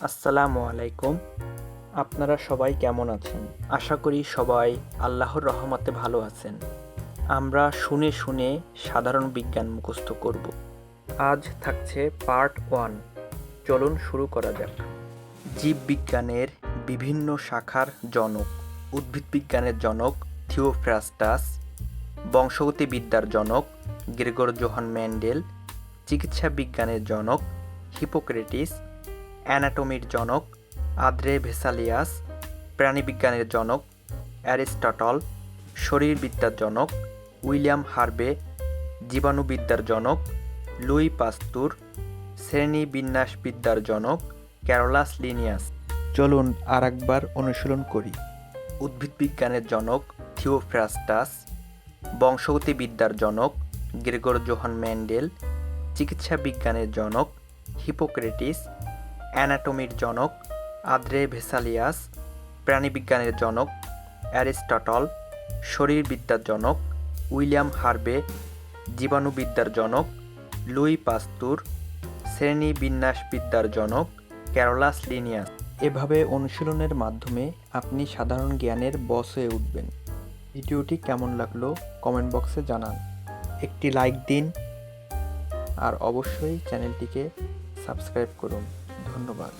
আসসালামু আলাইকুম। আপনারা সবাই কেমন আছেন? আশা করি সবাই আল্লাহর রহমতে ভালো আছেন। আমরা শুনে শুনে সাধারণ বিজ্ঞান মুখস্থ করব। আজ থাকছে পার্ট ওয়ান। চলুন শুরু করা যাক। জীববিজ্ঞানের বিভিন্ন শাখার জনক। উদ্ভিদ বিজ্ঞানের জনক থিওফ্রাস্টাস। বংশগতিবিদ্যার জনক গ্রেগর জোহান ম্যান্ডেল। চিকিৎসা বিজ্ঞানের জনক হিপোক্রেটিস। অ্যানাটমির জনক, আদ্রে ভেসালিয়াস, প্রাণীবিজ্ঞানের জনক, অ্যারিস্টটল, শরীরবিদ্যার জনক, উইলিয়াম হার্বে, জীবাণুবিদ্যার জনক, লুই পাস্তুর, শ্রেণীবিন্যাসবিদ্যার জনক, ক্যারোলাস লিনিয়াস। চলুন আর একবার অনুশীলন করি। উদ্ভিদবিজ্ঞানের জনক থিওফ্রাস্টাস, বংশগতিবিদ্যার জনক গ্রেগর জোহান ম্যান্ডেল চিকিৎসা বিজ্ঞানের জনক হিপোক্রেটিস অ্যানাটমির জনক, আদ্রে ভেসালিয়াস, প্রাণীবিজ্ঞানের জনক, অ্যারিস্টটল, শরীরবিদ্যার জনক, উইলিয়াম হার্বে, জীবাণুবিদ্যার জনক, লুই পাস্তুর, শ্রেণীবিন্যাসবিদ্যার জনক, ক্যারোলাস লিনিয়াস। এভাবে অনুশীলনের মাধ্যমে আপনি সাধারণ জ্ঞানের বস হয়ে উঠবেন। ভিডিওটি কেমন লাগল কমেন্ট বক্সে জানান। একটি লাইক দিন আর অবশ্যই চ্যানেলটিকে সাবস্ক্রাইব করুন। ধন্যবাদ।